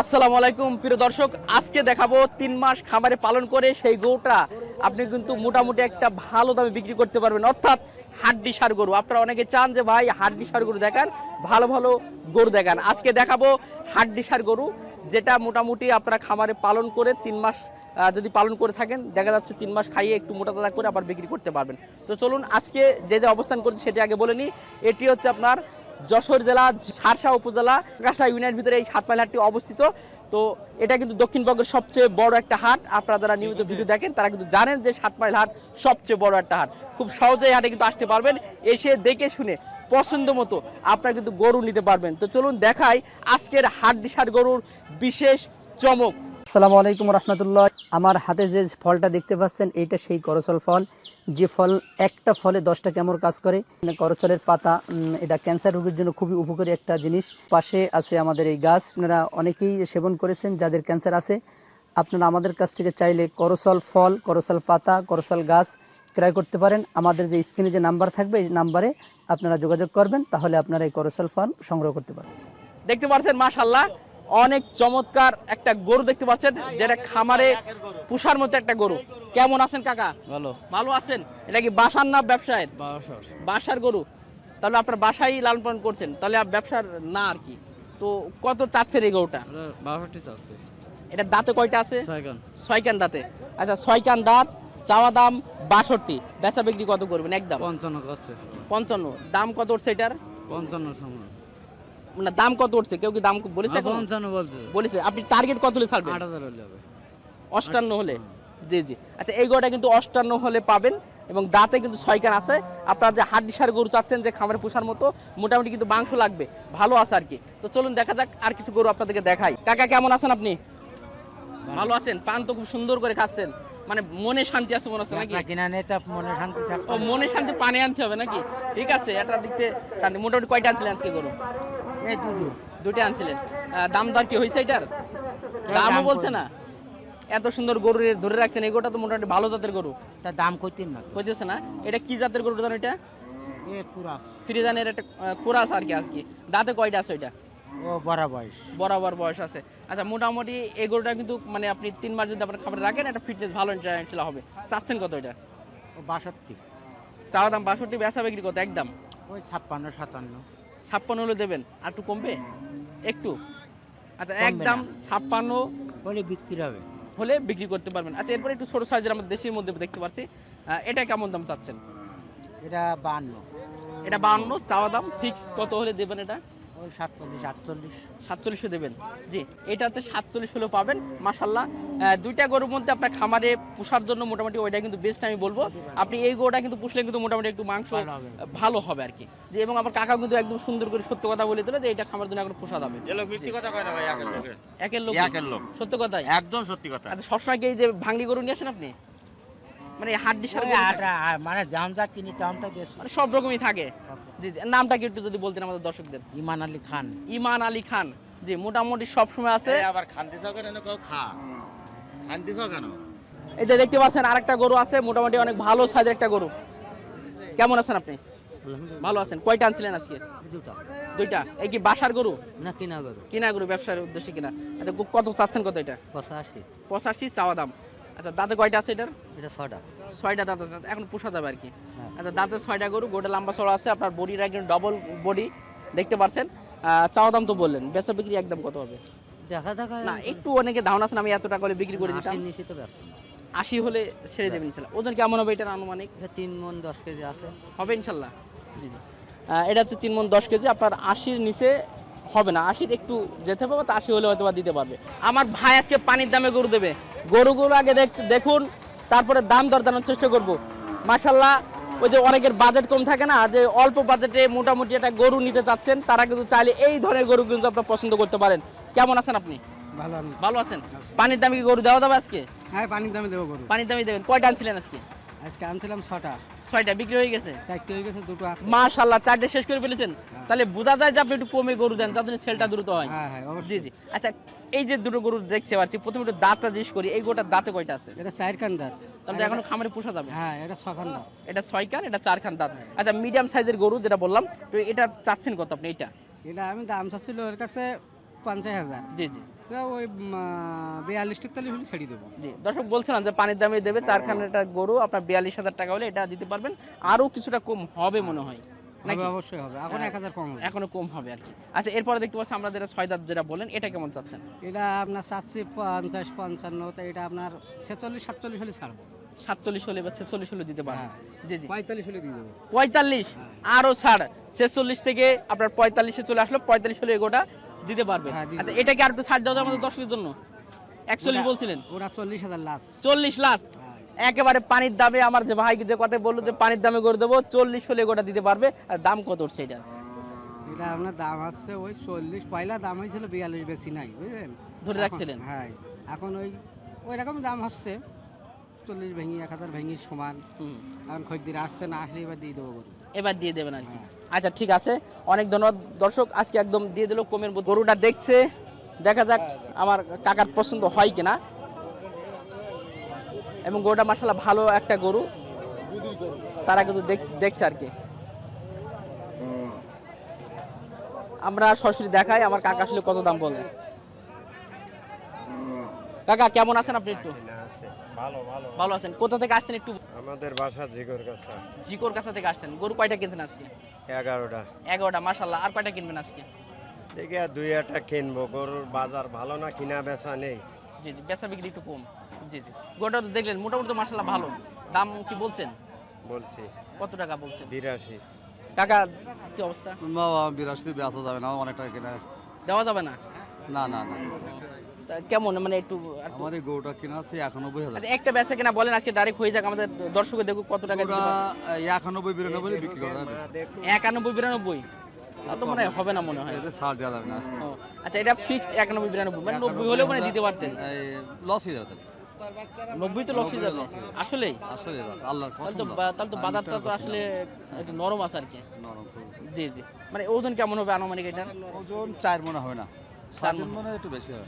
আসসালামু আলাইকুম, প্রিয় দর্শক, আজকে দেখাবো তিন মাস খামারে পালন করে সেই গরুটা আপনি কিন্তু মোটামুটি একটা ভালো দামে বিক্রি করতে পারবেন। অর্থাৎ হাড্ডি সার গরু। আপনারা অনেকে চান যে, ভাই, হাড্ডি সার গরু দেখান, ভালো ভালো গরু দেখান। আজকে দেখাবো হাড্ডি সার গরু, যেটা মোটামুটি আপনারা খামারে পালন করে তিন মাস যদি পালন করে থাকেন, দেখা যাচ্ছে তিন মাস খাইয়ে একটু মোটা তাজা করে আবার বিক্রি করতে পারবেন। তো চলুন, আজকে যে যে অবস্থান করছে সেটি আগে বলে নিই। এটি হচ্ছে আপনার যশোর জেলা সারসা উপজেলা গাছা ইউনিয়নের ভিতরে এই সাতমাইল হাটটি অবস্থিত। তো এটা কিন্তু দক্ষিণবঙ্গের সবচেয়ে বড় একটা হাট। আপনারা যারা নিয়মিত ভিডিও দেখেন তারা কিন্তু জানেন যে সাতমাইল হাট সবচেয়ে বড় একটা হাট। খুব সহজেই হাটে কিন্তু আসতে পারবেন। এসে দেখে শুনে পছন্দ মতো আপনারা কিন্তু গরু নিতে পারবেন। তো চলুন দেখাই আজকের হাট দিশার গরুর বিশেষ চমক। আসসালামু আলাইকুম রহমতুল্লাহ। আমার হাতে যে ফলটা দেখতে পাচ্ছেন, এইটা সেই করচল ফল। যে ফল, একটা ফলে দশটা কেমন কাজ করে। মানে করচলের পাতা এটা ক্যান্সার রোগের জন্য খুবই উপকারী একটা জিনিস। পাশে আছে আমাদের এই গাছ। আপনারা অনেকেই সেবন করেছেন, যাদের ক্যান্সার আছে। আপনারা আমাদের কাছ থেকে চাইলে করচল ফল, করচল পাতা, করচল গাছ ক্রয় করতে পারেন। আমাদের যে স্ক্রিনে যে নাম্বার থাকবে, এই নাম্বারে আপনারা যোগাযোগ করবেন, তাহলে আপনারা এই করচল ফল সংগ্রহ করতে পারেন দেখতে পাচ্ছেন মাশাল্লাহ অনেক চমৎকার একটা গরু দেখতে পাচ্ছেন যেটা খামারে পুষার মতো একটা গরু। কেমন আছেন কাকা? ভালো। ভালো আছেন? এটা কি বাসার না ব্যবসায়ের? বারোশোর বাসার গরু। তাহলে আপনার বাসায় লালন পালন করছেন তাহলে আর ব্যবসার না আর কি। তো কত চাচ্ছেন এই গরুটা? এটা দাঁতে কয়টা আছে? ছয়গান ছয় কান দাঁতে। আচ্ছা ছয় কান দাঁত চাওয়া দাম বাষট্টি। বেচা বিক্রি কত করবেন একদম? পঞ্চান্ন পঞ্চান্ন। দাম কত উঠছে এটার? পঞ্চান্ন সময় মানে দাম কত উঠছে? কেউ কি দাম বলেছে পঞ্চান্ন বলছে। বলেছে। আপনি টার্গেট কত হলে ছাড়বেন? আট হাজার হলে হবে। অষ্টান্ন হলে? জি জি। আচ্ছা এই গরুটা কিন্তু অষ্টান্ন হলে পাবেন এবং দাঁতে কিন্তু ছয় কান আছে। আপনারা যে হাড্ডি সার গরু চাচ্ছেন যে খামারে পোষার মতো মোটামুটি কিন্তু মাংস লাগবে। ভালো আছে আর কি। তো চলুন দেখা যাক আর কিছু গরু আপনাদেরকে দেখাই। কাকা কেমন আছেন আপনি? ভালো। আছেন? পান তো খুব সুন্দর করে খাচ্ছেন। মানে মনে শান্তি আছে মনে হচ্ছে নাকি? কিনা নেই তা মনে শান্তি থাকবে। ও মনে শান্তি পানি আনতে হবে নাকি? ঠিক আছে এটা দেখতে শান্তি। মোটামুটি কয়টা আনছিলেন আজকে গরু? এই দুটো। দুটো আনছিলেন। দাম দর কি হয়েছে এটার? দামও বলছে না। এত সুন্দর গরু ধরে রাখছেন এই গরুটা তো মোটামুটি ভালো জাতের গরু। তা দাম কইতেন না বুঝতেছে না। এটা কি জাতের গরু জানো এটা? এ পুরা ফ্রিজানের একটা আহ, আর কি আজকে। দাঁতে কয়টা আছে ওইটা? ও বড় বয়স। বরাবর বয়স আছে। আচ্ছা মোটামুটি এই গরুটা কিন্তু মানে আপনি তিন মাস যদি আপনার খাবার রাখেন একটা ফিটনেস ভালো হবে। চাচ্ছেন কত এটা? বাষট্টি। চাওয়া দাম বাষট্টি বেচা বিক্রি কত? একদম। ওই ছাপ্পান্ন সাতান্ন। ছাপ্পান্ন হলে দেবেন। আর একটু কমবে? একটু। আচ্ছা এক একদম ছাপ্পান্ন হলে বিক্রি হবে। হলে বিক্রি করতে পারবেন। আচ্ছা এরপরে একটু ছোটো সাইজের আমাদের দেশের মধ্যে দেখতে পাচ্ছি এটা কেমন দাম চাচ্ছেন? এটা বান্ন। এটা বাহান্ন চাওয়া দাম ফিক্স কত হলে দেবেন এটা? ওই সাতচল্লিশ আটচল্লিশ। সাতচল্লিশশো দেবেন। জি এটা হচ্ছে সাতচল্লিশ হলেও পাবেন। মাসাল্লাহ দুইটা গরুর মধ্যে আপনার খামারে পোষার জন্য মোটামুটি ওইটা কিন্তু বেস্ট আমি বলব। আপনি এই গরুটা কিন্তু পুষলে কিন্তু মোটামুটি একটু মাংস ভালো হবে। আর কি। যে এবং আমার কাকা কিন্তু একদম সুন্দর করে সত্য কথা বলে দিল যে এটা খামার জন্য এখন পোষা যাবে। এলো মিথ্যে কথা কয় না ভাই একের লোক? একের লোক। সত্য কথাই। একদম সত্যি কথা। আচ্ছা সবসময় কি যে ভাঙ্গি গরু নিয়ে আসেন আপনি? মানে হাড্ডি মানে দাম যা কিনি দাম তো মানে সব রকমই থাকে। জি নামটা কি একটু যদি বলতেন আমাদের দর্শকদের? ইমান আলী খান। ইমান আলী খান। জি মোটামুটি সব সময় আছে আবার খান্তি চাও কেন? কেউ খা। খান্তি চাও কেন? এই যে দেখতে পাচ্ছেন আরেকটা গরু আছে মোটামুটি অনেক ভালো সাইজের একটা গরু। কেমন আছেন আপনি? ভালো আছেন। কয়টা আনছিলেন আজকে? দুটো দুইটা। এই কি বাসার গরু? না কিনা গরু। কিনা গরু ব্যবসার উদ্দেশ্যে কিনা। আচ্ছা কত চাচ্ছেন কত এটা? পঁচাশি। পঁচাশি চাওয়া দাম। আচ্ছা দাঁতে কয়টা আছে এটার? এটা ছটা ছয়টা দাঁত আছে এখন পোষা যাবে আর কি। হ্যাঁ। আচ্ছা দাঁতে ছয়টা গরু গোটা লম্বা চড়া আছে আপনার বডির একদম ডবল বডি দেখতে পাচ্ছেন চাওয়া দাম তো বললেন বেচা বিক্রি একদম কত হবে? দেখা দেখা না একটু অনেকে ধারণা আছে না, আমি এত টাকা করে বিক্রি করে দিতাম। ব্যস্ত আশি হলে ছেড়ে দেবেন ইনশাল্লাহ। ওজন কেমন হবে এটার আনুমানিক? তিন মন দশ কেজি আছে। হবে ইনশাল্লাহ। জি। জি এটা হচ্ছে তিন মন দশ কেজি আপনার আশির নিচে হবে না। আশির একটু যেতে পারবে তো আশি হলে হয়তো বা দিতে পারবে। আমার ভাই আজকে পানির দামে গরু দেবে। গরুগুলো আগে দেখ- দেখুন তারপরে দাম দর জানার চেষ্টা করব। মাশাল্লাহ ওই যে অনেকের বাজেট কম থাকে না যে অল্প বাজেটে মোটামুটি একটা গরু নিতে চাচ্ছেন তারা কিন্তু চাইলে এই ধরনের গরু কিন্তু আপনার পছন্দ করতে পারেন। কেমন আছেন আপনি? ভালো ভালো আছেন? পানির দামে কি গরু দেওয়া যাবে আজকে? হ্যাঁ পানির দামে দেবো গরু। পানির দামে দেবেন। কয়টা আনছিলেন আজকে? আজকে আনছিলাম ছটা। ছয়টা বিক্রি হয়ে গেছে? চারটে হয়ে গেছে দুটো মাশাল্লাহ চারটে শেষ করে ফেলেছেন। তাহলে বোঝা যায় যে আপনি একটু কমে গরু দেন তার জন্য সেলটা দ্রুত হয়। হ্যাঁ হ্যাঁ জি জি। আচ্ছা এই যে দুটো গরু দেখতে পাচ্ছি প্রথমে একটু দাঁতটা জিজ্ঞেস করি এই গোটার দাঁতে কয়টা আছে? এটা চার কান দাঁত। তাহলে এখনও খামারে পোষা যাবে। হ্যাঁ এটা ছখান দাঁত। এটা ছয় কান এটা চার খান দাঁত আচ্ছা মিডিয়াম সাইজের গরু যেটা বললাম তো এটা চাচ্ছেন কত আপনি এটা এটা আমি দাম চাচ্ছিল ওর কাছে পঞ্চাশ হাজার। জি জি। ওই বিয়াল্লিশ তেতাল্লিশ হলে ছেড়ে দেবো। জি দর্শক বলছিলাম যে পানির দামে দেবে চারখানাটা গরু আপনার বিয়াল্লিশ হাজার টাকা হলে এটা দিতে পারবেন। আরও কিছুটা কম হবে মনে হয় নাকি? অবশ্যই হবে। এখন হ্যাঁ। এক হাজার কম হবে। এখনও কম হবে আর কি। আচ্ছা এরপরে দেখতে পাচ্ছি আমরা যেটা ছয় দাঁত যেটা বলেন এটা কেমন চাচ্ছেন? এটা আপনার চাচ্ছি পঞ্চাশ পঞ্চান্ন তো এটা আপনার ছেচল্লিশ সাতচল্লিশ হলে ছাড়বো। সাতচল্লিশ হলে বা ছেচল্লিশ হলে দিতে হ্যাঁ। জি জি। পঁয়তাল্লিশ হলে দিয়ে দেবো। পঁয়তাল্লিশ? আরও ছাড়। ছেচল্লিশ থেকে আপনার পঁয়তাল্লিশে চলে আসলো পঁয়তাল্লিশ হলে এগোটা। দিতে পারবে হ্যাঁ, আচ্ছা এটা কি আর একটু ছাড় যায় আমাদের দর্শকের জন্য? একচল্লিশ বলছিলেন। ওরা চল্লিশ হাজার লাস্ট চল্লিশ লাস্ট একেবারে পানির দামে আমার যে ভাই যে কথা বলল যে পানির দামে করে দেবো চল্লিশ হলে গোটা দিতে পারবে। আর দাম কত উঠছে এটার? এটা আপনার দাম আসছে ওই চল্লিশ পয়লা দাম হয়েছিল বিয়াল্লিশ বেশি নাই বুঝলেন? ধরে রাখছিলেন? হ্যাঁ এখন ওই ওই রকম দাম হচ্ছে চল্লিশ ভেঙি এক হাজার ভেঙি সমান। এখন খরিদ্দির আসছে না আসলে এবার দিয়ে দেবো। এবার দিয়ে দেবেন আর কি। হ্যাঁ। আচ্ছা ঠিক আছে। অনেক ধন্যবাদ। দর্শক, আজকে একদম দিয়ে দিল কমের গরুটা দেখছে, দেখা যাক আমার কাকার পছন্দ হয় কিনা। এবং গরুটা মাসাল্লাহ ভালো একটা গরু। তারা কিন্তু দেখ- দেখছে আর কি। আমরা সরাসরি দেখাই, আমার কাকা আসলে কত দাম বলে। কাকা, কেমন আছেন আপনি একটু? ভালো ভালো। ভালো আছেন। কোথা থেকে আসছেন একটু আমাদের বাসা জিগর কাছে। জিকোর কাছা থেকে আসছেন। গরু কয়টা কিনছেন আজকে? এগারোটা। এগারোটা মাসাল্লাহ আর কয়টা কিনবেন আজকে? দেখে দুই একটা কিনবো। গরুর বাজার ভালো না কিনা বেচা নেই। জি জি। বেচা বিক্রি একটু কম। জি জি। গোটা তো দেখলেন মোটামুটি তো মাসাল্লাহ ভালো। দাম কি বলছেন? বলছি। কত টাকা বলছেন? বিরাশি। কাকা কি অবস্থা? বাবা বিরাশি বেচা যাবে না। অনেক টাকা কিনা। দেওয়া যাবে না? না না না। কেমন? মানে একটু এই গরুটা কিনা আছে একানব্বই হাজার। আচ্ছা, একটা বেচা কিনা বলেন আজকে ডাইরেক্ট হয়ে যাক আমাদের দর্শকে দেখুক কত টাকা একানব্বই বিরানব্বই বিক্রি করা যাবে। একানব্বই বিরানব্বই? তা মনে হবে না মনে হয়। এতে ছাড় দেওয়া যাবে না আচ্ছা এটা ফিক্সড একানব্বই বিরানব্বই? মানে নব্বই হলেও মানে দিতে পারতেন। লস হয়ে যাবে। নব্বই তো লস হয়ে যাবে। আসলেই? আসলে loss, আল্লাহর কসম তো তাহলে তো বাজারটা তো আসলে একটু নরম আছে আর কি। নরম। জি জি। মানে ওজন কেমন হবে আনুমানিক এটা? ওজন চার মনে হবে না। মনে একটু বেশি হবে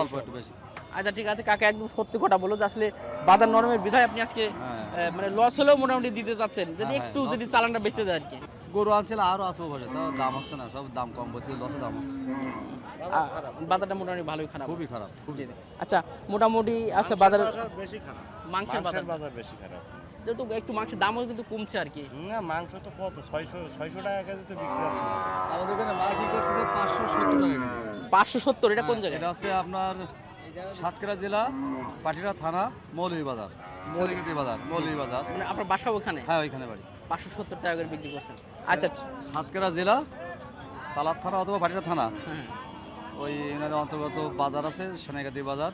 অল্প একটু বেশি। আচ্ছা ঠিক আছে কাকা একদম সত্যি কথা বলো যে আসলে বাজার নরমের বিধায় আপনি আজকে হ্যাঁ। মানে লস হলেও মোটামুটি দিতে চাচ্ছেন যদি হ্যাঁ, একটু যদি চালানটা বেঁচে যায় আর কি গরু আনছিল আরও আছে বসে তো দাম হচ্ছে না সব দাম কম বলতে লসে দাম হচ্ছে। বাজারটা মোটামুটি ভালোই খারাপ। খুবই খারাপ খুবই জি জি। আচ্ছা মোটামুটি আছে বাজার বেশি খারাপ। মাংসের বাজার। বাজার বেশি খারাপ। যেহেতু একটু মাংসের দামও কিন্তু কমছে আর কি না মাংস তো কত? ছয়শো ছয়শো টাকা কেজি তো বিক্রি আছে আমাদের এখানে মার্কেট করতেছে পাঁচশো সত্তর টাকা কেজি। পাঁচশো সত্তর এটা কোন জায়গায়? এটা হচ্ছে আপনার সাতক্ষীরা জেলা পাটিরা থানা মৌলভীবাজার মৌলিগিতি বাজার মৌলভীবাজার মানে আপনার বাসা ওখানে? হ্যাঁ ওইখানে বাড়ি। পাঁচশো সত্তর টাকা করে বিক্রি করছেন। আচ্ছা সাতক্ষীরা জেলা তালার থানা অথবা পাটিরা থানা। হ্যাঁ। ওই ইউনিয়নের অন্তর্গত বাজার আছে সেনাগাতি বাজার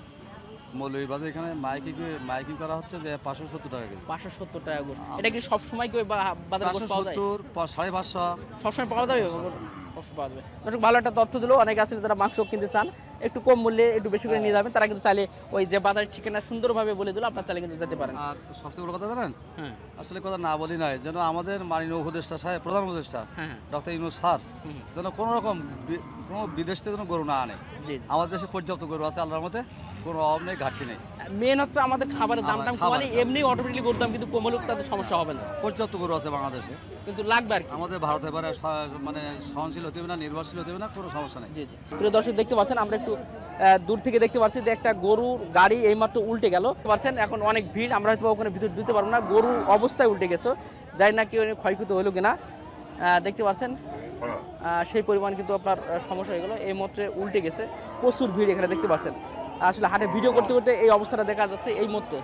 মৌলভীবাজার এখানে মাইকিং মাইকিং করা হচ্ছে যে পাঁচশো সত্তর টাকা কেজি। পাঁচশো সত্তর টাকা করে। এটা কি সব সময় কি বাজারে পাঁচশো যায়? সত্তর সাড়ে পাঁচশো। সবসময় পাওয়া যাবে? সবসময় পাওয়া যাবে। দর্শক ভালো একটা তথ্য দিল। অনেকে আসলে যারা মাংস কিনতে চান একটু কম মূল্যে একটু বেশি করে নিয়ে যাবেন তারা কিন্তু চাইলে ওই যে বাজারের ঠিকানা সুন্দরভাবে বলে দিল আপনার চাইলে কিন্তু যেতে পারেন। আর সবচেয়ে বড় কথা জানেন? হ্যাঁ। আসলে কথা না বলি নাই যেন আমাদের মাননীয় উপদেষ্টা সাহেব প্রধান উপদেষ্টা হ্যাঁ হ্যাঁ। ডক্টর ইনু স্যার যেন কোনো রকম কোনো বিদেশ থেকে যেন গরু না আনে। আমাদের দেশে পর্যাপ্ত গরু আছে আল্লাহর মতে কোনো অভাব নেই ঘাটতি নেই। মেন হচ্ছে আমাদের খাবারের দাম টাম কমালে দাম। এমনি অটোমেটিকলি করতাম কিন্তু কমলেও তাদের সমস্যা হবে না। পর্যাপ্ত গরু আছে বাংলাদেশে। কিন্তু লাগবে আর আমাদের ভারত এবারে মানে সহনশীল হতে হবে না নির্ভরশীল হতে হবে না কোনো সমস্যা নেই। জি জি। প্রিয় দর্শক দেখতে পাচ্ছেন আমরা একটু দূর থেকে দেখতে পাচ্ছি যে একটা গরুর গাড়ি এইমাত্র উল্টে গেল। পাচ্ছেন এখন অনেক ভিড় আমরা হয়তো ওখানে ভিতর দিতে পারব না। গরু অবস্থায় উল্টে গেছে। যাই না কি ওখানে ক্ষয়ক্ষতি হলো কিনা। দেখতে পাচ্ছেন সেই পরিমাণ কিন্তু আপনার সমস্যা হয়ে গেলো। এই মত্রে উল্টে গেছে। প্রচুর ভিড় এখানে দেখতে পাচ্ছেন। আসলে হাটে ভিডিও করতে করতে এই অবস্থাটা দেখা যাচ্ছে এই মুহূর্তে।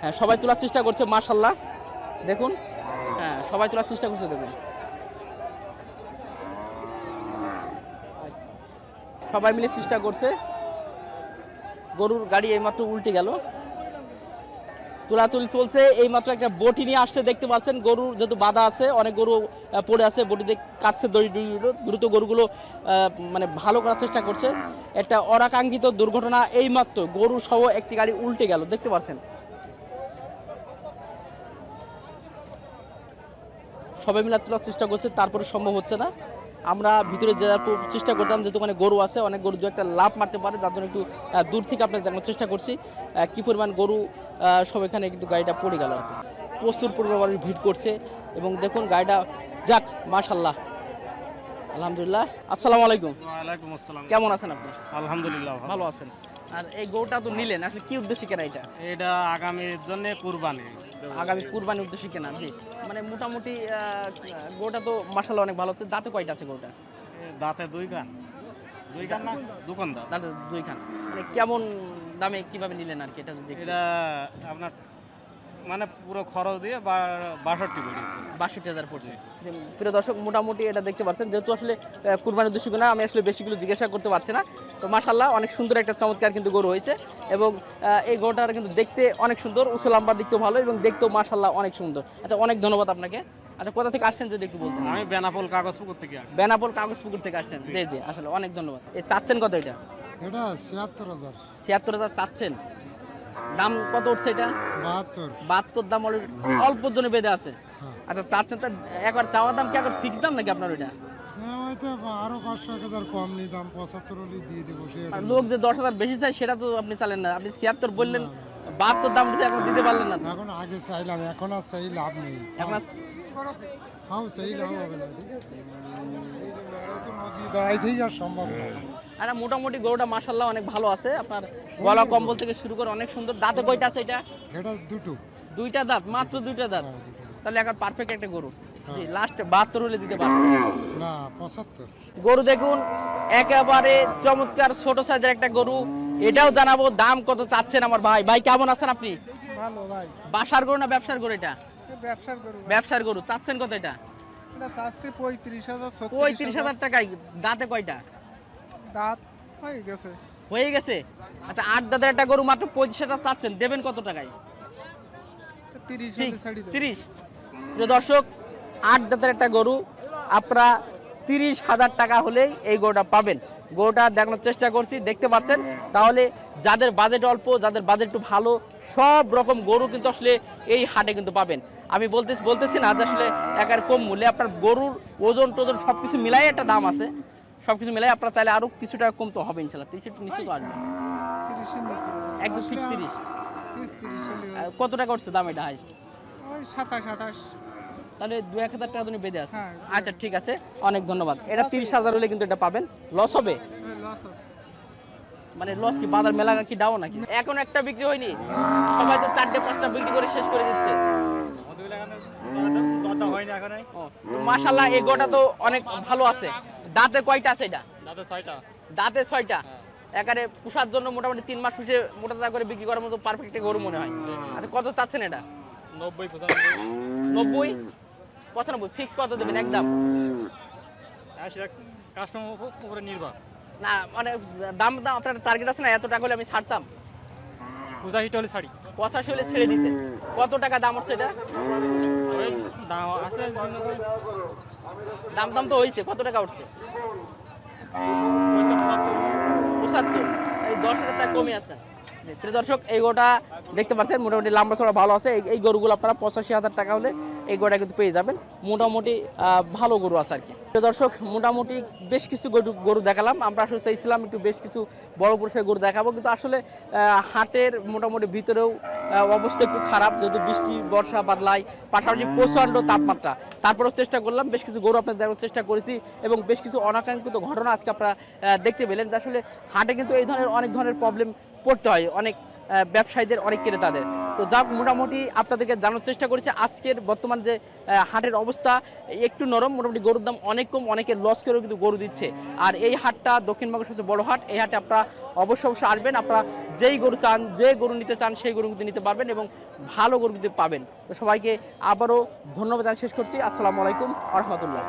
হ্যাঁ সবাই তোলার চেষ্টা করছে মাশাল্লাহ দেখুন হ্যাঁ সবাই তোলার চেষ্টা করছে, দেখুন। সবাই মিলে চেষ্টা করছে। গরুর গাড়ি এইমাত্র উল্টে গেল। তোলাতুলি চলছে। এইমাত্র একটা বটি নিয়ে আসছে, দেখতে পাচ্ছেন। গরুর যেহেতু বাধা আছে, অনেক গরু পড়ে আছে বটিতে কাটছে, দড়ি দড়িগুলো দ্রুত গরুগুলো মানে ভালো করার চেষ্টা করছে। একটা অরাকাঙ্ক্ষিত দুর্ঘটনা, এইমাত্র গরু সহ একটি গাড়ি উল্টে গেল, দেখতে পাচ্ছেন। সবাই মিলে তোলার চেষ্টা করছে, তারপরে সম্ভব হচ্ছে না। আমরা ভিতরে যাওয়ার চেষ্টা করতাম যেহেতু ওখানে গরু আছে অনেক গরু দু একটা লাভ মারতে পারে যার জন্য একটু দূর থেকে আপনার দেখানোর চেষ্টা করছি। কি পরিমাণ গরু সব এখানে কিন্তু গাড়িটা পড়ে গেল আর কি। প্রচুর পরিমাণ মানুষ ভিড় করছে এবং দেখুন গাড়িটা যাক মাশাল্লাহ আলহামদুলিল্লাহ। আসসালামু আলাইকুম। ওয়ালাইকুম আসসালাম। কেমন আছেন আপনি? আলহামদুলিল্লাহ ভালো আছেন। আর এই গরুটা তো নিলেন আসলে কি উদ্দেশ্যে কেনা এটা? এটা আগামীর জন্য কুরবানি। আগামী কুরবানি উদ্দেশ্যে কেনা জি। মানে মোটামুটি গোটা তো মাসাল্লাহ অনেক ভালো হচ্ছে দাঁতে কয়টা আছে গোটা দাঁতে দুই গান। দুই গান না দোকানদার দাঁতে। দুই খান। মানে কেমন দামে কীভাবে নিলেন আর কি? এটা যদি এটা আপনার মানে পুরো খরচ দিয়ে বাষট্টি করেছে বাষট্টি হাজার পড়ছে। প্রিয় দর্শক মোটামুটি এটা দেখতে পাচ্ছেন। যেহেতু আসলে কুরবানির দৃশ্য না আমি আসলে বেশিগুলো জিজ্ঞাসা করতে পারছি না। তো মাশাল্লাহ অনেক সুন্দর একটা চমৎকার কিন্তু গরু হয়েছে। এবং এই গরুটার কিন্তু দেখতে অনেক সুন্দর উসলাম্বার দিকতেও ভালো এবং দেখতেও মাশাল্লাহ অনেক সুন্দর। আচ্ছা অনেক ধন্যবাদ আপনাকে। আচ্ছা কোথা থেকে আসছেন যদি একটু বলতেন? আমি বেনাপোল কাগজপুকুর থেকে বেনাপোল কাগজপুকুর থেকে আসছেন। জি। জি আসলে অনেক ধন্যবাদ। এই চাচ্ছেন কত এটা? এটা ছিয়াত্তর হাজার। ছিয়াত্তর হাজার চাচ্ছেন। দাম কত উঠছে এটা? বাহাত্তর। দাম অল্প জনে বেঁধে আছে। হ্যাঁ। আচ্ছা চাচ্ছেন তা একবার চাওয়া দাম কি একবার ফিক্স দাম নাকি আপনার ওইটা? হ্যাঁ আরও পাঁচশো এক হাজার কম নিতাম পঁচাত্তর দিয়ে দেবো লোক যে দশ হাজার বেশি চাই সেটা তো আপনি চালেন না। আপনি ছিয়াত্তর বললেন বাহাত্তর দাম এখন দিতে পারলেন না। এখন আগে চাইলাম এখন আর চাই লাভ নেই। এখন হাও লাভ হবে না ঠিক আছে। দাঁড়াইতেই আর সম্ভব না। মোটামুটি গরুটা মাসাল্লাহ অনেক ভালো আছে। আপনার গলা কম্বল থেকে শুরু করে অনেক সুন্দর। দাঁতে কয়টা আছে এটা? এটা দুটো। দুইটা দাঁত মাত্র দুইটা দাঁত? হ্যাঁ, তাহলে এখন পারফেক্ট একটা গরু। জি লাস্ট বাহাত্তর হলে দিতে না পঁচাত্তর। গরু দেখুন একেবারে চমৎকার ছোট সাইজের একটা গরু। এটাও জানাব দাম কত চাচ্ছেন আমার ভাই? ভাই কেমন আছেন আপনি? ভালো ভাই। বাসার গরু না ব্যবসার গরু এটা? ব্যবসার করব ব্যবসার গরু। চাচ্ছেন কত এটা? পঁয়ত্রিশ হাজার পঁয়ত্রিশ হাজার টাকায়। দাঁতে কয়টা? দাঁত হয়ে গেছে। হয়ে গেছে? আচ্ছা আট একটা গরু মাত্র হাজার চাচ্ছেন দেবেন কত টাকায়? তিরিশ দর্শক আট দাঁতের একটা গরু আপনারা তিরিশ হাজার টাকা হলেই এই গরুটা পাবেন। গরুটা দেখানোর চেষ্টা করছি দেখতে পাচ্ছেন? তাহলে যাদের বাজেট অল্প যাদের বাজেট একটু ভালো সব রকম গরু কিন্তু আসলে এই হাটে কিন্তু পাবেন। আমি বলতে বলতেছি না যে আসলে একার কম মূল্যে আপনার গরুর ওজন টোজন সব কিছু মিলাই একটা দাম আছে। সব কিছু মিলাই আপনারা চাইলে আরও কিছু টাকা কম তো হবে ইনশাল্লাহ তিরিশ একটু নিচে তো আসবে একদম ফিক্স তিরিশ। কত টাকা উঠছে দাম এটা হাইস্ট সাতাশ আঠাশ। তাহলে দু এক হাজার টাকা তুমি বেঁধে আছে। হ্যাঁ, আচ্ছা ঠিক আছে। অনেক ধন্যবাদ। এটা তিরিশ হাজার হলে কিন্তু এটা পাবেন। লস হবে? মানে লস কি? বাজার মেলা কি ডাও নাকি? এখন একটা বিক্রি হয়নি। সবাই তো চারটে পাঁচটা বিক্রি করে শেষ করে দিচ্ছে। মাশাল্লাহ এই গোটা তো অনেক ভালো আছে। দাঁতে কয়টা আছে এটা? দাঁতে ছয়টা। দাঁতে ছয়টা? একারে পুষার জন্য মোটামুটি তিন মাস পুষে মোটা করে বিক্রি করার মতো পারফেক্ট গরু মনে হয়। আচ্ছা কত চাচ্ছেন এটা? নব্বই নব্বই? পঁচানব্বই ফিক্স কত দেবেন একদম? সেটা কাস্টমার উপরে নির্ভর। না মানে দাম দাম আপনার টার্গেট আছে না এত টাকা হলে আমি ছাড়তাম। পঁচাশিটা হলে শাড়ি পঁচাশি হলে ছেড়ে দিতে। কত টাকা দাম হচ্ছে এটা? দাম আছে দাম দাম তো হয়েছে কত টাকা উঠছে? দশ হাজার টাকা কমে আছে। প্রিয় দর্শক, এই গোটা দেখতে পাচ্ছেন, মোটামুটি লম্বা ছড়া ভালো আছে। এই- গরুগুলো আপনারা পঁচাশি হাজার টাকা হলে এই গোটা কিন্তু পেয়ে যাবেন। মোটামুটি ভালো গরু আছে আর কি। দর্শক, মোটামুটি বেশ কিছু গরু গরু দেখালাম। আমরা আসলে চাইছিলাম একটু বেশ কিছু বড় পুরুষের গরু দেখাবো, কিন্তু আসলে হাটের মোটামুটি ভিতরেও অবস্থা একটু খারাপ, যেহেতু বৃষ্টি, বর্ষা বাদলায়, পাশাপাশি প্রচণ্ড তাপমাত্রা। তারপরেও চেষ্টা করলাম, বেশ কিছু গরু আপনাদের দেখানোর চেষ্টা করেছি এবং বেশ কিছু অনাকাঙ্ক্ষিত ঘটনা আজকে আপনারা দেখতে পেলেন যে আসলে হাটে কিন্তু এই ধরনের অনেক ধরনের প্রবলেম পড়তে হয়। অনেক ব্যবসায়ীদের, অনেক ক্রেতাদের। তো যাক, মোটামুটি আপনাদেরকে জানার চেষ্টা করেছি। আজকের বর্তমান যে হাটের অবস্থা, একটু নরম, মোটামুটি গরুর দাম অনেক কম, অনেকে লস করেও কিন্তু গরু দিচ্ছে। আর এই হাটটা দক্ষিণবঙ্গের সবচেয়ে বড় হাট। এই হাটে আপনারা অবশ্যই অবশ্যই আসবেন, আপনারা যেই গরু চান, যে গরু নিতে চান, সেই গরু কিন্তু নিতে পারবেন এবং ভালো গরু কিন্তু পাবেন। তো সবাইকে আবারও ধন্যবাদ জানিয়ে শেষ করছি। আসসালামু আলাইকুম আ রহমতুল্লাহ।